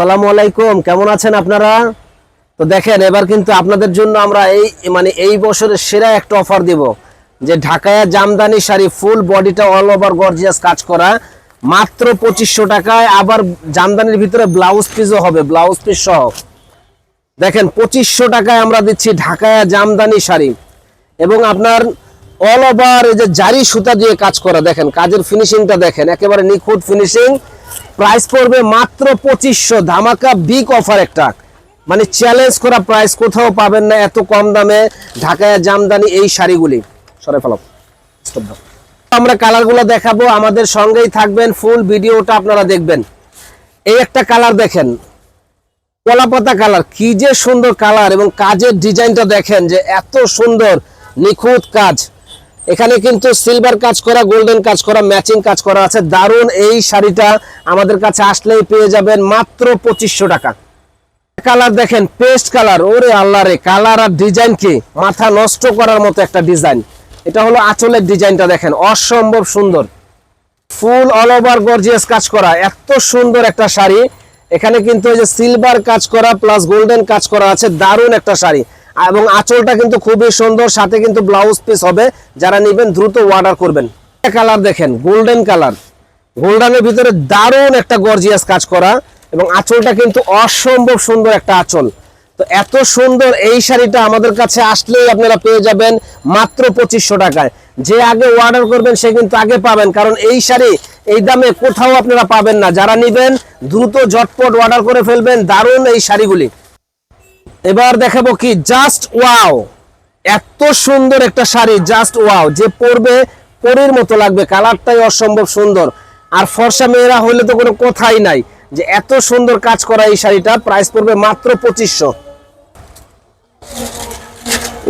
সালামু আলাইকুম, কেমন আছেন আপনারা? তো দেখেন, এবার কিন্তু আপনাদের জন্য আমরা এই মানে এই বছরের সেরা একটা অফার দিব, যে ঢাকায় জামদানি শাড়ি ফুল বডিটা অল ওভার গর্জিয়াস কাজ করা, মাত্র পঁচিশশো টাকায়, আবার জামদানির ভিতরে ব্লাউজ পিসও হবে ব্লাউজ পিস সহ। দেখেন, পঁচিশশো টাকায় আমরা দিচ্ছি ঢাকায়া জামদানি শাড়ি, এবং আপনার অল ওভার এই যে জারি সুতা দিয়ে কাজ করা, দেখেন, কাজের ফিনিশিংটা দেখেন, একেবারে নিখুঁত ফিনিশিং প্রাইস পড়বে মাত্র পঁচিশশো। ধামাকা বিগ অফার একটা। মানে চ্যালেঞ্জ করা প্রাইস কোথাও পাবেন না এত কম দামে ঢাকায় জামদানি এই শাড়িগুলি। সরে ফেলো। আমরা কালারগুলো দেখাবো, আমাদের সঙ্গেই থাকবেন ফুল ভিডিওটা আপনারা দেখবেন। এই একটা কালার দেখেন। কলাপাতা কালার, কি যে সুন্দর কালার এবং কাজের ডিজাইনটা দেখেন যে এত সুন্দর, নিখুঁত কাজ। এখানে কিন্তু সিলভার কাজ করা গোল্ডেন কাজ করা ম্যাচিং কাজ করা আছে। দারুণ এই শাড়িটা আমাদের কাছে আসলেই পেয়ে যাবেন মাত্র পঁচিশশো টাকা। কালার দেখেন পেস্ট কালার। ওরে আল্লাহ রে, কালার আর ডিজাইন কি? মাথা নষ্ট করার মতো একটা ডিজাইন এটা হলো আঁচলের ডিজাইনটা দেখেন, অসম্ভব সুন্দর। ফুল অল ওভার গর্জিয়াস কাজ করা, এত সুন্দর একটা শাড়ি। এখানে কিন্তু এই যে সিলভার কাজ করা প্লাস গোল্ডেন কাজ করা আছে, দারুণ একটা শাড়ি। এবং আঁচলটা কিন্তু খুবই সুন্দর, সাথে কিন্তু ব্লাউজ পিস হবে। যারা নেবেন দ্রুত অর্ডার করবেন। কালার দেখেন গোল্ডেন কালার গোল্ডেনের ভিতরে দারুণ একটা গর্জিয়াস কাজ করা এবং আঁচলটা কিন্তু অসম্ভব সুন্দর একটা আঁচল। তো এত সুন্দর এই শাড়িটা আমাদের কাছে আসলেই আপনারা পেয়ে যাবেন মাত্র পঁচিশশো টাকায়। যে আগে অর্ডার করবেন, সে কিন্তু আগে পাবেন। কারণ এই শাড়ি এই দামে কোথাও আপনারা পাবেন না। যারা নেবেন, দ্রুত ঝটপট অর্ডার করে ফেলবেন। দারুণ এই শাড়িগুলি। এবার দেখাবো কি জাস্ট ওয়াও এত সুন্দর একটা শাড়ি জাস্ট ওয়াও যে পরবে, পরির মতো লাগবে, কালারটাই অসম্ভব সুন্দর। আর ফর্সা মেয়েরা হইলে তো কোনো কথাই নাই, যে এত সুন্দর কাজ করা এই শাড়িটা প্রাইস পড়বে মাত্র পঁচিশশো।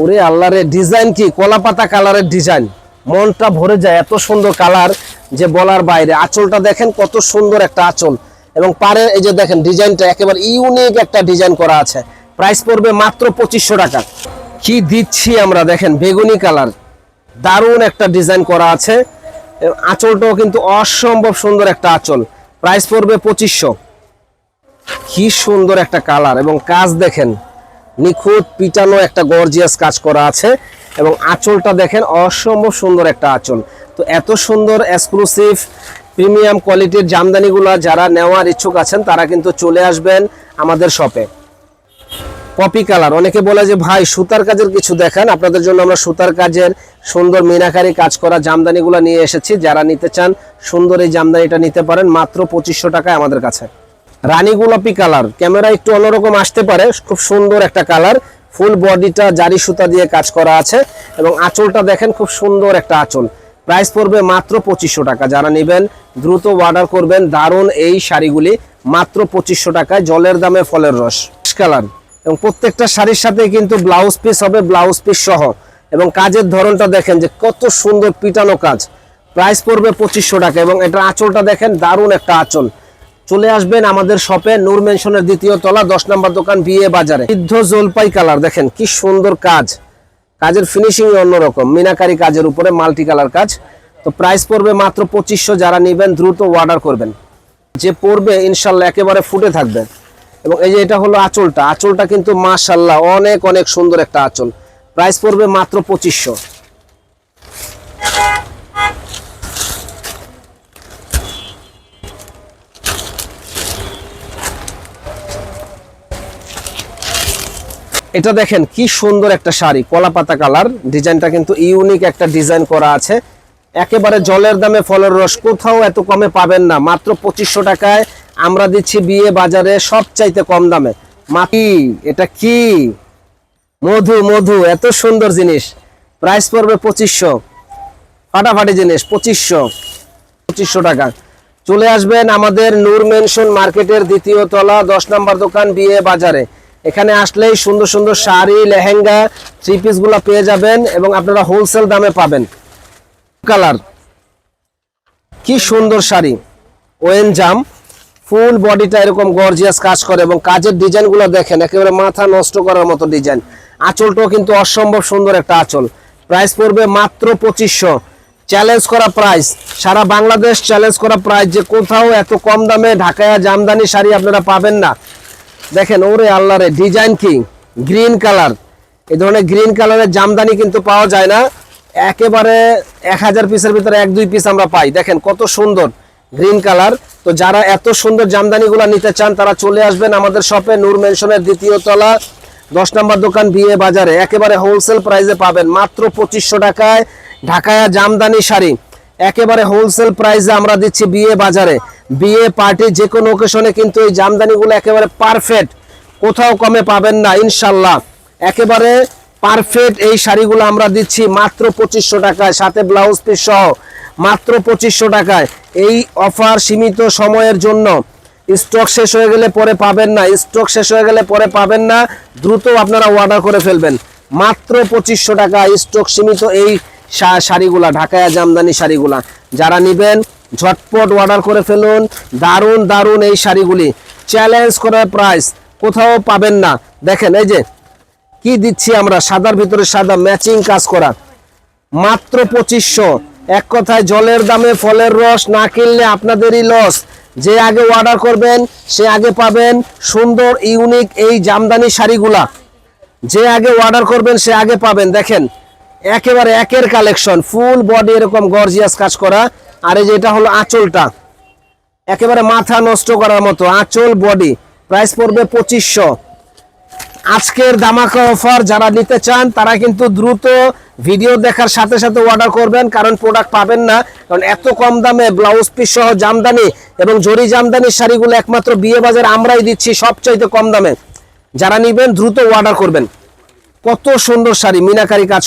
ওরে আল্লাহ রে ডিজাইন কি? কলাপাতা কালারের ডিজাইন মনটা ভরে যায় এত সুন্দর কালার যে বলার বাইরে। আঁচলটা দেখেন কত সুন্দর একটা আঁচল। এবং পারে এই যে দেখেন ডিজাইনটা একেবারে ইউনিক একটা ডিজাইন করা আছে। প্রাইস পড়বে মাত্র পঁচিশশো টাকা। কি দিচ্ছি আমরা দেখেন, বেগুনি কালার। দারুণ একটা ডিজাইন করা আছে। আঁচলটাও কিন্তু অসম্ভব সুন্দর একটা আঁচল। প্রাইস পড়বে পঁচিশশো। কি সুন্দর একটা কালার এবং কাজ দেখেন, নিখুঁত পিটানো একটা গর্জিয়াস কাজ করা আছে এবং আঁচলটা দেখেন অসম্ভব সুন্দর একটা আঁচল। তো এত সুন্দর এক্সক্লুসিভ প্রিমিয়াম কোয়ালিটির জামদানিগুলো যারা নেওয়ার ইচ্ছুক আছেন, তারা কিন্তু চলে আসবেন আমাদের শপে পপি কালার। অনেকে বলে যে, ভাই, সুতার কাজের কিছু দেখান। আপনাদের জন্য আমরা সুতার কাজের সুন্দর মিনাকারি কাজ করা জামদানিগুলো নিয়ে এসেছি। যারা নিতে চান, সুন্দর এই জামদানিটা নিতে পারেন। মাত্র পঁচিশশো টাকায় আমাদের কাছে। রানী গোলাপি কালার। ক্যামেরা একটু অন্যরকম আসতে পারে। খুব সুন্দর একটা কালার। ফুল বডিটা জারি সুতা দিয়ে কাজ করা আছে এবং আঁচলটা দেখেন, খুব সুন্দর একটা আঁচল। প্রাইস পড়বে মাত্র পঁচিশশো টাকা। যারা নেবেন, দ্রুত অর্ডার করবেন। দারুণ এই শাড়িগুলি মাত্র পঁচিশশো টাকায়। জলের দামে ফলের রস। কালার। এবং প্রত্যেকটা শাড়ির সাথে কিন্তু ব্লাউজ পিস হবে ব্লাউজ পিস সহ। এবং কাজের ধরনটা দেখেন যে কত সুন্দর পিটানো কাজ। প্রাইস পড়বে পঁচিশশো টাকা এবং এটা আঁচলটা দেখেন দারুণ একটা আঁচল। চলে আসবেন আমাদের শপে নূর মেনশনের দ্বিতীয় তলা, দশ নম্বর দোকান বিয়ে বাজারে। সিদ্ধ জলপাই কালার দেখেন কি সুন্দর কাজ। কাজের ফিনিশিং অন্যরকম, মিনাকারি কাজের উপরে মাল্টি কালার কাজ। তো প্রাইস পড়বে মাত্র পঁচিশশো, যারা নেবেন দ্রুত অর্ডার করবেন। যে পড়বে, ইনশাল্লাহ একেবারে ফুটে থাকবে। এবং এই যে এটা হলো আঁচলটা আঁচলটা কিন্তু মাশাল্লাহ অনেক অনেক সুন্দর একটা আঁচল। প্রাইস পড়বে মাত্র পঁচিশশো। এটা দেখেন কি সুন্দর একটা শাড়ি, কলা পাতা কালার। ডিজাইনটা কিন্তু ইউনিক একটা ডিজাইন করা আছে। একেবারে জলের দামে ফলের রস কোথাও এত কমে পাবেন না। মাত্র পঁচিশশো টাকায় আমরা দিচ্ছি বিয়ে বাজারে সব চাইতে কম দামে। মাটি এটা কি? মধু মধু, এত সুন্দর জিনিস। প্রাইস পড়বে পঁচিশশো। ফাটাফাটি জিনিস, পঁচিশশো। পঁচিশশো টাকা। চলে আসবেন আমাদের নূর মেনশন মার্কেটের দ্বিতীয় তলা, দশ নম্বর দোকান, বিয়ে বাজারে। এখানে আসলেই সুন্দর সুন্দর শাড়ি, লেহেঙ্গা থ্রি পিসগুলা পেয়ে যাবেন এবং আপনারা হোলসেল দামে পাবেন। কালার কি সুন্দর শাড়ি। ওয়েন জাম। ফুল বডিটা এরকম গর্জিয়াস কাজ করে এবং কাজের ডিজাইনগুলো দেখেন, একেবারে মাথা নষ্ট করার মতো ডিজাইন। আঁচলটাও কিন্তু অসম্ভব সুন্দর একটা আঁচল। প্রাইস পড়বে মাত্র পঁচিশশো। চ্যালেঞ্জ করা প্রাইস। সারা বাংলাদেশ চ্যালেঞ্জ করা প্রাইস যে কোথাও এত কম দামে ঢাকায়া জামদানি শাড়ি আপনারা পাবেন না। দেখেন, ওরে আল্লাহ রে, ডিজাইন কি? Green colour. এই ধরনের গ্রিন কালারের জামদানি কিন্তু পাওয়া যায় না। একেবারে এক হাজার পিসের ভিতরে এক দুই পিস আমরা পাই। দেখেন, কত সুন্দর। Green colour. তো যারা এত সুন্দর জামদানিগুলো নিতে চান, তারা চলে আসবেন আমাদের শপে, নূর মেনশনের দ্বিতীয় তলা, দশ নম্বর দোকান, বিয়ে বাজারে। একেবারে হোলসেল প্রাইসে পাবেন। মাত্র পঁচিশশো টাকায় ঢাকায়া জামদানি শাড়ি। একেবারে হোলসেল প্রাইসে আমরা দিচ্ছি বিয়ে বাজারে। বিয়ে পার্টি যে কোনো ওকেশনে কিন্তু এই জামদানিগুলো একেবারে পারফেক্ট কোথাও কমে পাবেন না, ইনশাল্লাহ। একেবারে পারফেক্ট এই শাড়িগুলো আমরা দিচ্ছি মাত্র পঁচিশশো টাকায়। সাথে ব্লাউজ পিস সহ মাত্র পঁচিশশো টাকায়। এই অফার সীমিত সময়ের জন্য। স্টক শেষ হয়ে গেলে পরে পাবেন না। স্টক শেষ হয়ে গেলে পরে পাবেন না। দ্রুত আপনারা অর্ডার করে ফেলবেন। মাত্র পঁচিশশো টাকা স্টক সীমিত এই শাড়িগুলা, ঢাকায়া জামদানি শাড়িগুলা। যারা নেবেন, ঝটপট অর্ডার করে ফেলুন। দারুণ দারুণ এই শাড়িগুলি। চ্যালেঞ্জ করার প্রাইস কোথাও পাবেন না। দেখেন, এই যে কি দিচ্ছি আমরা? সাদার ভিতরে সাদা ম্যাচিং কাজ করা। মাত্র পঁচিশশো। এক কথায় জলের দামে ফলের রস না কিনলে আপনাদেরই লস যে আগে অর্ডার করবেন, সে আগে পাবেন সুন্দর ইউনিক এই জামদানি শাড়িগুলা। যে আগে অর্ডার করবেন, সে আগে পাবেন। দেখেন, একেবারে একের কালেকশন ফুল বডি এরকম গর্জিয়াস কাজ করা। আর এই যে এটা হলো আঁচলটা। একেবারে মাথা নষ্ট করার মতো, আঁচল বডি প্রাইস পড়বে পঁচিশশো। আজকের দামাকা অফার যারা নিতে চান, তারা কিন্তু দ্রুত ভিডিও দেখার সাথে সাথে অর্ডার করবেন, কারণ প্রোডাক্ট পাবেন না। কারণ এত কম দামে ব্লাউজ পিস সহ জামদানি এবং জরি জামদানির শাড়িগুলো একমাত্র বিয়ে বাজার আমরাই দিচ্ছি সবচাইতে কম দামে। যারা নিবেন, দ্রুত অর্ডার করবেন। কত সুন্দর শাড়ি, মিনাকারি কাজ।